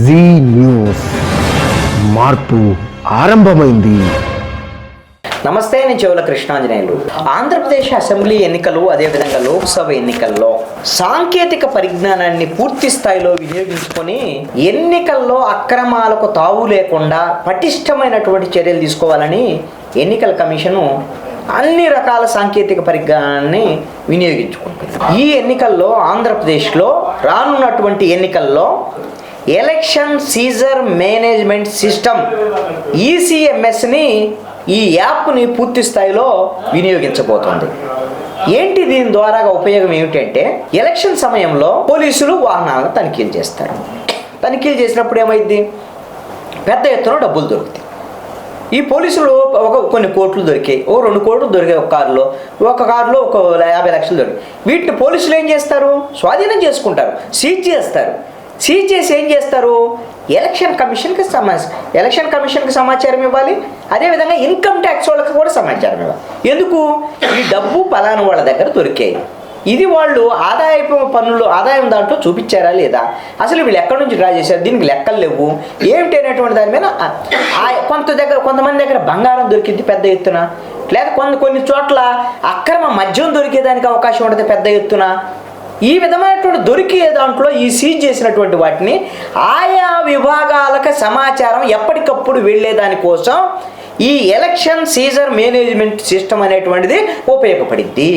G news మార్పు ఆరంభమైంది. నమస్తే నేను చెవుల కృష్ణాంజనేయులు. ఆంధ్రప్రదేశ్ అసెంబ్లీ ఎన్నికలు అదేవిధంగా లోక్సభ ఎన్నికల్లో సాంకేతిక పరిజ్ఞానాన్ని పూర్తి స్థాయిలో వినియోగించుకొని ఎన్నికల్లో అక్రమాలకు తావు లేకుండా పటిష్టమైనటువంటి చర్యలు తీసుకోవాలని ఎన్నికల కమిషను అన్ని రకాల సాంకేతిక పరిజ్ఞానాన్ని వినియోగించుకుంటుంది. ఈ ఎన్నికల్లో ఆంధ్రప్రదేశ్లో రానున్నటువంటి ఎన్నికల్లో ఎలక్షన్ సీజర్ మేనేజ్మెంట్ సిస్టమ్ ఈసీఎంఎస్ని ఈ యాప్ని పూర్తి స్థాయిలో వినియోగించబోతోంది. ఏంటి దీని ద్వారా ఉపయోగం ఏమిటంటే ఎలక్షన్ సమయంలో పోలీసులు వాహనాలను తనిఖీలు చేస్తారు. తనిఖీలు చేసినప్పుడు ఏమైంది పెద్ద ఎత్తున డబ్బులు దొరుకుతాయి. ఈ పోలీసులు ఒక కొన్ని కోట్లు దొరికాయి ఓ రెండు కోట్లు దొరికాయి ఒక కారులో ఒక కారులో ఒక యాభై లక్షలు దొరికాయి. వీటిని పోలీసులు ఏం చేస్తారు? స్వాధీనం చేసుకుంటారు సీజ్ చేస్తారు. సీజ్ చేసి ఏం చేస్తారు? ఎలక్షన్ కమిషన్కి సమా ఎలక్షన్ కమిషన్కి సమాచారం ఇవ్వాలి. అదేవిధంగా ఇన్కమ్ ట్యాక్స్ వాళ్ళకి కూడా సమాచారం ఇవ్వాలి. ఎందుకు? ఈ డబ్బు పలానా వాళ్ళ దగ్గర దొరికాయి. ఇది వాళ్ళు ఆదాయపు పన్నులు ఆదాయం దాంట్లో చూపించారా లేదా? అసలు వీళ్ళు ఎక్కడి నుంచి డ్రా చేశారు? దీనికి లెక్కలు లేవు. ఏమిటి అనేటువంటి దాని మీద ఆ- కొంత దగ్గర కొంతమంది దగ్గర బంగారం దొరికింది పెద్ద ఎత్తున. లేదా కొన్ని కొన్ని చోట్ల అక్రమ మద్యం దొరికేదానికి అవకాశం ఉంటుంది పెద్ద ఎత్తున. ఈ విధమైనటువంటి దొరికే దాంట్లో ఈ సీజ్ చేసినటువంటి వాటిని ఆయా విభాగాలకు సమాచారం ఎప్పటికప్పుడు వెళ్ళేదానికోసం ఈ ఎలక్షన్ సీజర్ మేనేజ్మెంట్ సిస్టమ్ అనేటువంటిది ఉపయోగపడింది.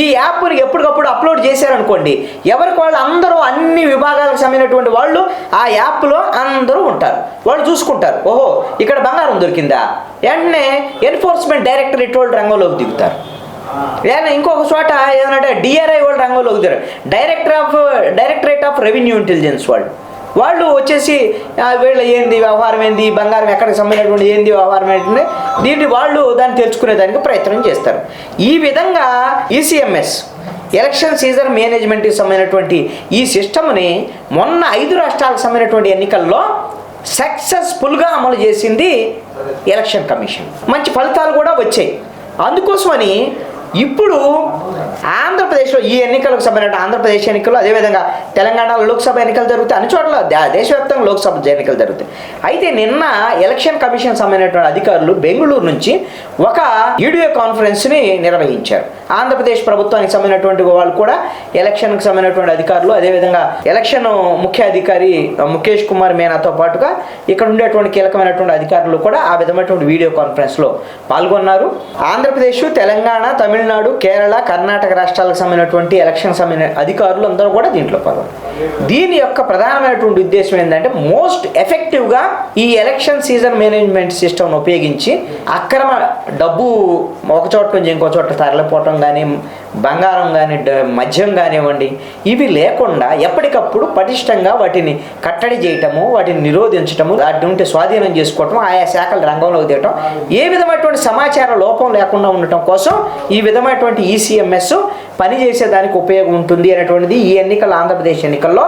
ఈ యాప్ని ఎప్పటికప్పుడు అప్లోడ్ చేశారనుకోండి ఎవరికి వాళ్ళు అందరూ అన్ని విభాగాలకు సంబంధించినటువంటి వాళ్ళు ఆ యాప్లో అందరూ ఉంటారు. వాళ్ళు చూసుకుంటారు. ఓహో ఇక్కడ బంగారం దొరికిందా? వెంటనే ఎన్ఫోర్స్మెంట్ డైరెక్టరేట్ వాళ్ళు రంగంలోకి దిగుతారు. లేదా ఇంకొక చోట ఏదంటే డిఆర్ఐ వాళ్ళు రంగంలోకి దిగారు director of directorate of revenue intelligence వాళ్ళు వాళ్ళు వచ్చేసి వీళ్ళ ఏంది వ్యవహారం ఏంది బంగారం ఎక్కడికి సంబంధించినటువంటి ఏంది వ్యవహారం ఏంటంటే దీన్ని వాళ్ళు దాన్ని తెలుసుకునేదానికి ప్రయత్నం చేస్తారు. ఈ విధంగా ఈసీఎంఎస్ ఎలక్షన్ సీజన్ మేనేజ్మెంట్కి సంబంధించినటువంటి ఈ సిస్టమ్ని మొన్న ఐదు రాష్ట్రాలకు సంబంధించినటువంటి ఎన్నికల్లో సక్సెస్ఫుల్గా అమలు చేసింది ఎలక్షన్ కమిషన్ మంచి ఫలితాలు కూడా వచ్చాయి. అందుకోసమని ఇప్పుడు ఆంధ్రప్రదేశ్లో ఈ ఎన్నికలకు సంబంధించిన ఆంధ్రప్రదేశ్ ఎన్నికలు అదేవిధంగా తెలంగాణలో లోక్సభ ఎన్నికలు జరుగుతాయి. అన్ని చోట్ల దేశవ్యాప్తంగా లోక్సభ ఎన్నికలు జరుగుతాయి. అయితే నిన్న ఎలక్షన్ కమిషన్ సంబంధించినటువంటి అధికారులు బెంగళూరు నుంచి ఒక వీడియో కాన్ఫరెన్స్ని నిర్వహించారు. ఆంధ్రప్రదేశ్ ప్రభుత్వానికి సంబంధించినటువంటి వాళ్ళు కూడా ఎలక్షన్కి సంబంధించినటువంటి అధికారులు అదేవిధంగా ఎలక్షన్ ముఖ్య అధికారి ముఖేష్ కుమార్ మేనాతో పాటుగా ఇక్కడ ఉండేటువంటి కీలకమైనటువంటి అధికారులు కూడా ఆ విధమైనటువంటి వీడియో కాన్ఫరెన్స్లో పాల్గొన్నారు. ఆంధ్రప్రదేశ్ తెలంగాణ తమిళనాడు కేరళ కర్ణాటక రాష్ట్రాలకు సంబంధించినటువంటి ఎలక్షన్ సంబంధించిన అధికారులు అందరూ కూడా దీంట్లో పాల్గొన్నారు. దీని యొక్క ప్రధానమైనటువంటి ఉద్దేశం ఏంటంటే మోస్ట్ ఎఫెక్టివ్గా ఈ ఎలక్షన్ సీజన్ మేనేజ్మెంట్ సిస్టమ్ను ఉపయోగించి అక్రమ డబ్బు ఒక చోట నుంచి ఇంకో చోట తరలిపోవటం కానీ బంగారం కానీ మద్యం కానివ్వండి ఇవి లేకుండా ఎప్పటికప్పుడు పటిష్టంగా వాటిని కట్టడి చేయటము వాటిని నిరోధించటము వాటి ఉంటే స్వాధీనం చేసుకోవటం ఆయా శాఖల రంగంలోకి తీయటం ఏ విధమైనటువంటి సమాచార లోపం లేకుండా ఉండటం కోసం ఈ విధమైనటువంటి ఈసీఎంఎస్ పని చేసేదానికి ఉపయోగం ఉంటుంది అనేటువంటిది ఈ ఎన్నికల ఆంధ్రప్రదేశ్ ఎన్నికల్లో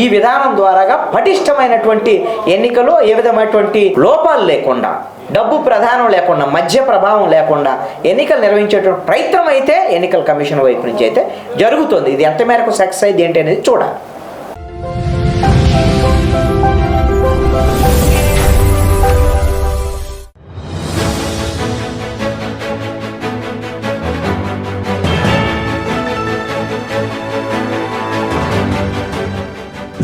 ఈ విధానం ద్వారాగా పటిష్టమైనటువంటి ఎన్నికలు ఏ విధమైనటువంటి లోపాలు లేకుండా డబ్బు ప్రధానం లేకుండా మధ్య ప్రభావం లేకుండా ఎన్నికలు నిర్వహించేటువంటి ప్రయత్నం అయితే ఎన్నికల కమిషన్ వైపు నుంచి అయితే జరుగుతుంది. ఇది ఎంత మేరకు సక్సెస్ అయింది ఏంటి అనేది చూడాలి.